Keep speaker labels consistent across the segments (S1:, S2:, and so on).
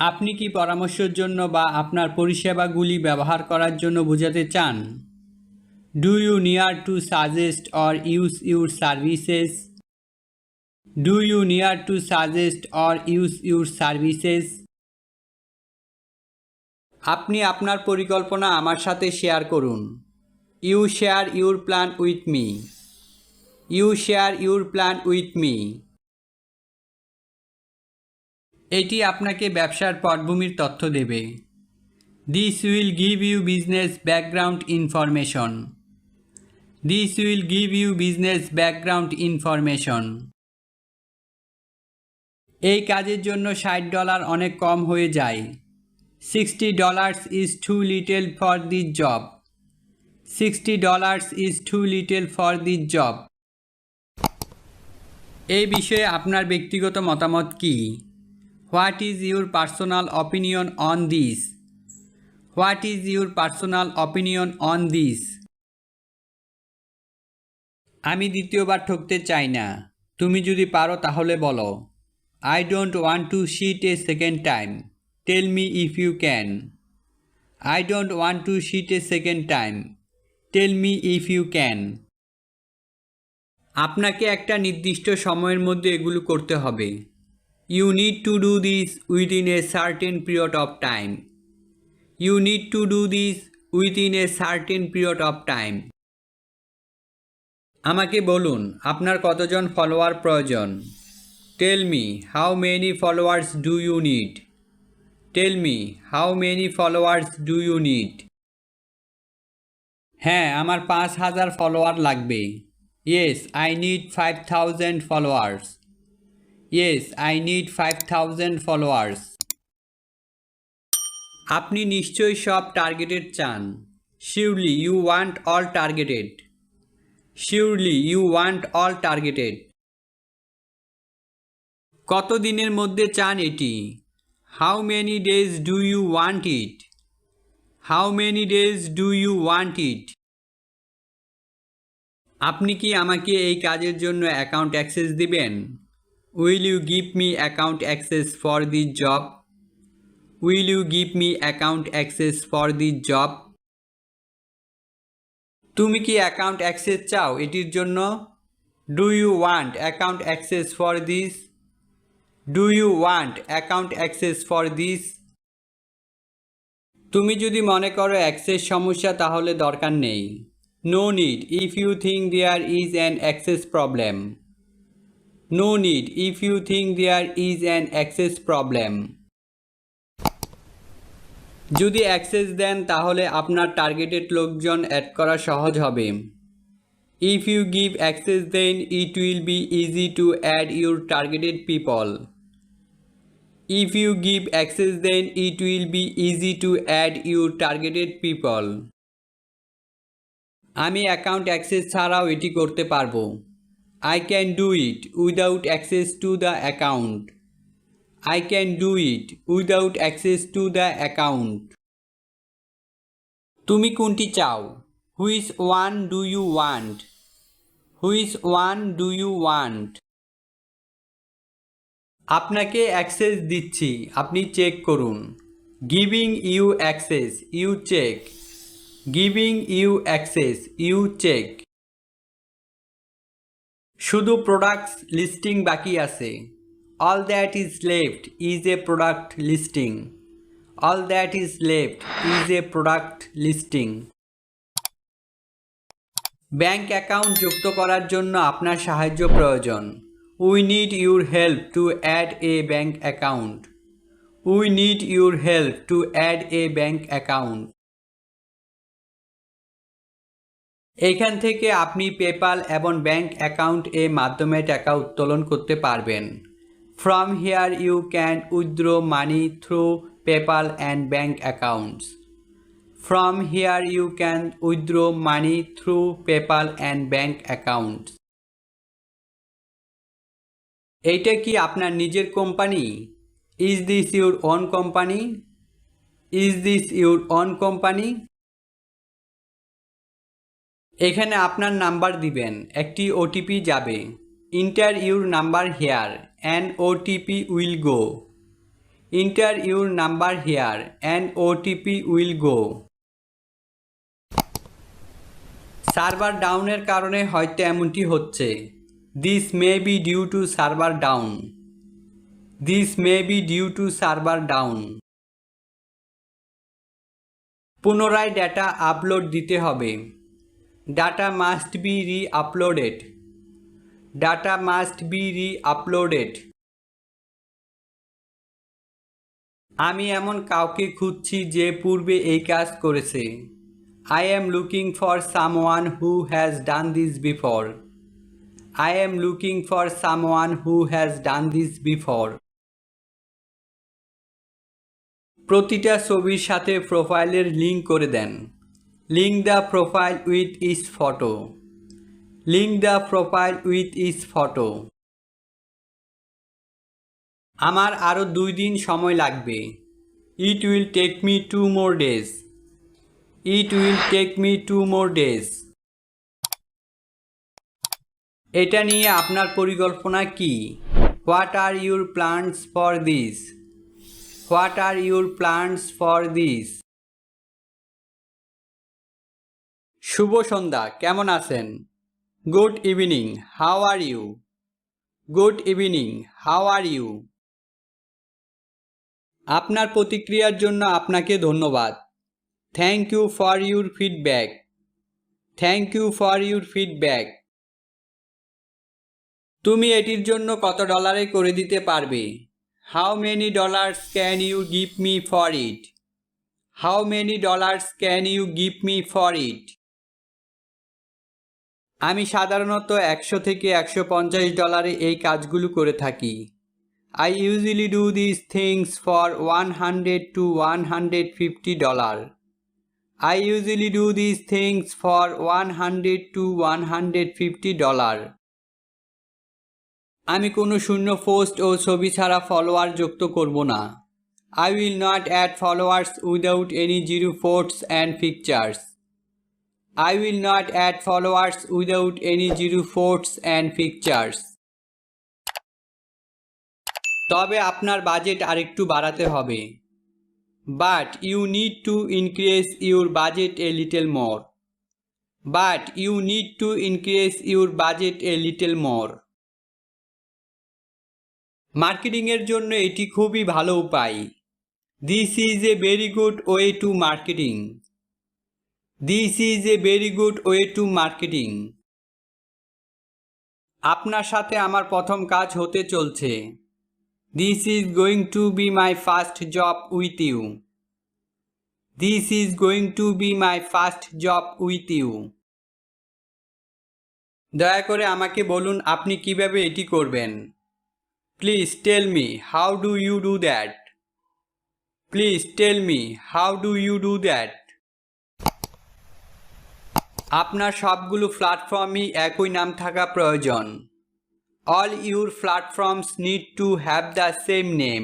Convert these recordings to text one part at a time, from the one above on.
S1: আপনি কি পরামর্শের জন্য বা আপনার পরিষেবাগুলি ব্যবহার করার জন্য বোঝাতে চান? Do you near to suggest or use your services do you near to suggest or use your services আপনি আপনার পরিকল্পনা আমার সাথে শেয়ার করুন। You share your plan with me you share your plan with me এটি আপনাকে ব্যবসার পটভূমির তথ্য দেবে। This will give you business background information this will give you business background information এই কাজের জন্য ষাট ডলার অনেক কম হয়ে যায়। Sixty dollars is too little for this job sixty dollars is too little for this job এই বিষয়ে আপনার ব্যক্তিগত মতামত কী? What is your personal opinion on this? What is your personal opinion on this? আমি দ্বিতীয়বার ঠকতে চাই না। তুমি যদি পারো তাহলে বলো। I don't want to cheat a second time tell me if you can I don't want to cheat a second time tell me if you can আপনাকে একটা নির্দিষ্ট সময়ের মধ্যে এগুলো করতে হবে। You need to do this within a certain period of time you need to do this within a certain period of time আমাকে বলুন, আপনার কতজন ফলোয়ার প্রয়োজন? Tell me how many followers do you need tell me how many followers do you need হ্যাঁ আমার পাঁচ হাজার follower লাগবে। Yes I need five thousand followers yes I need five thousand followers আপনি নিশ্চয়ই সব টার্গেটেড চান। Surely you want all targeted surely you want all targeted কত দিনের মধ্যে চান এটি? How many days do you want it how many days do you want it আপনি কি আমাকে এই কাজের জন্য অ্যাকাউন্ট অ্যাক্সেস দিবেন? Will you give me account access for this job will you give me account access for this job তুমি কি account access চাও এটির জন্য? Do you want account access for this do you want account access for this তুমি যদি মনে করো access সমস্যা, তাহলে দরকার নেই। No need if you think there is an access problem no need if you think there is an access problem যদি access দেন, তাহলে আপনার টার্গেটেড লোকজন অ্যাড করা সহজ হবে। If you give access then it will be easy to add your targeted people if you give access then it will be easy to add your targeted people আমি account access ছাড়াও এটি করতে পারব। I can do it without access to the account I can do it without access to the account তুমি কোনটি চাও? Which one do you want which one do you want আপনাকে access দিচ্ছি। আপনি চেক করুন। Giving you access you check giving you access you check শুধু products listing বাকি আছে। All that is left is a product listing all that is left is a product listing bank account যুক্ত করার জন্য আপনার সাহায্য প্রয়োজন। We need your help to add a bank account we need your help to add a bank account এখান থেকে আপনি PayPal এবং ব্যাংক অ্যাকাউন্ট এ মাধ্যমে টাকা উত্তোলন করতে পারবেন। From here you can withdraw money through PayPal and bank accounts from here you can withdraw money through PayPal and bank accounts এইটা কি আপনার নিজের company is this your own company is this your own company এখানে আপনার number দিবেন, একটি OTP যাবে। Enter your number here an OTP will go Enter your number here and OTP will go server ডাউনের কারণে হয়তো এমনটি হচ্ছে। This may be due to server down this may be due to server down পুনরায় data upload দিতে হবে। Data must be data must be reuploaded আমি এমন কাউকে খুঁজছি যে পূর্বে এই কাজ করেছে। I am looking for someone who has done this before I am looking for someone who has done this before প্রতিটা ছবির সাথে প্রোফাইলের লিঙ্ক করে দেন। Link the profile with each photo link the profile with each photo আমার আরও দুই দিন সময় লাগবে। It will take me two more days it will take me two more days এটা নিয়ে আপনার পরিকল্পনা কি? What are your plans for this what are your plans for this শুভ সন্ধ্যা, কেমন আছেন? Good evening, how are you? Good evening, how are you? আপনার প্রতিক্রিয়ার জন্য আপনাকে ধন্যবাদ। Thank you for your feedback. Thank you for your feedback. তুমি এটির জন্য কত ডলারে করে দিতে পারবে? How many dollars can you give me for it? How many dollars can you give me for it? আমি সাধারণত একশো থেকে একশো পঞ্চাশ ডলারে এই কাজগুলো করে থাকি। I usually do this things for one hundred to one hundred fifty dollar I usually do this things for one hundred to one hundred fifty dollar আমি কোনো শূন্য পোস্ট ও ছবি ছাড়া ফলোয়ার যুক্ত করব না। I will not add followers without any zero forts and pictures I will not add followers without any zero posts and pictures. তবে আপনার বাজেট আরেকটু বাড়াতে হবে। But you need to increase your budget a little more but you need to increase your budget a little more মার্কেটিংয়ের জন্য এটি খুবই ভালো উপায়। This is a very good way to marketing this is a very good way to marketing আপনার সাথে আমার প্রথম কাজ হতে চলছে। This is going to be my first job with you this is going to be my first job with you দয়া করে আমাকে বলুন, আপনি কীভাবে এটি করবেন? Please tell me how do you do that please tell me how do you do that আপনার সবগুলো প্ল্যাটফর্মই একই নাম থাকা প্রয়োজন। All your platforms need to have the same name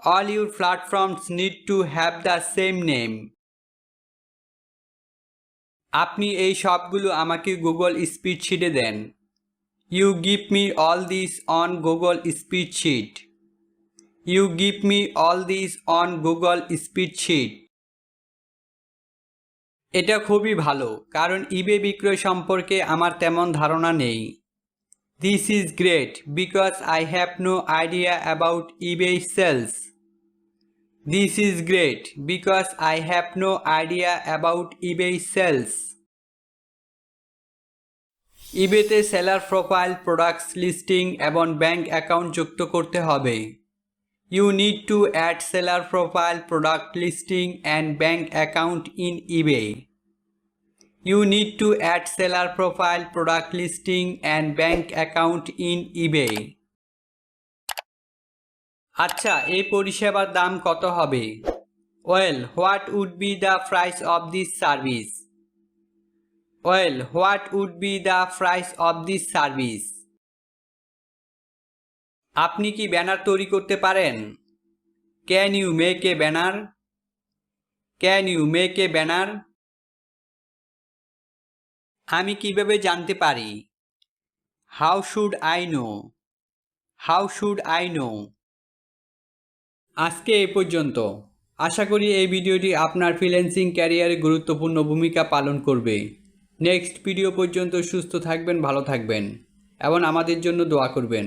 S1: all your platforms need to have the same name আপনি এই সবগুলো আমাকে গুগল স্পিডশিটে দেন। You give me all this on Google spreadsheet you give me all this on Google spreadsheet এটা খুবই ভালো, কারণ ইবে বিক্রয় সম্পর্কে আমার তেমন ধারণা নেই। This is great because I have no idea about eBay sales this is great because I have no idea about eBay sales ইবেতে seller profile products listing এবং ব্যাংক অ্যাকাউন্ট যুক্ত করতে হবে। You need to add seller profile product listing and bank account in eBay you need to add seller profile product listing and bank account in eBay আচ্ছা এই পরিষেবার দাম কত হবে? Well what would be the price of this service well what would be the price of this service আপনি কি banner তৈরি করতে পারেন? Can you make a banner can you make a banner আমি কীভাবে জানতে পারি? How should I know how should I know আজকে এ পর্যন্ত। আশা করি এই ভিডিওটি আপনার ফ্রিল্যান্সিং ক্যারিয়ারে গুরুত্বপূর্ণ ভূমিকা পালন করবে। নেক্সট ভিডিও পর্যন্ত সুস্থ থাকবেন, ভালো থাকবেন এবং আমাদের জন্য দোয়া করবেন।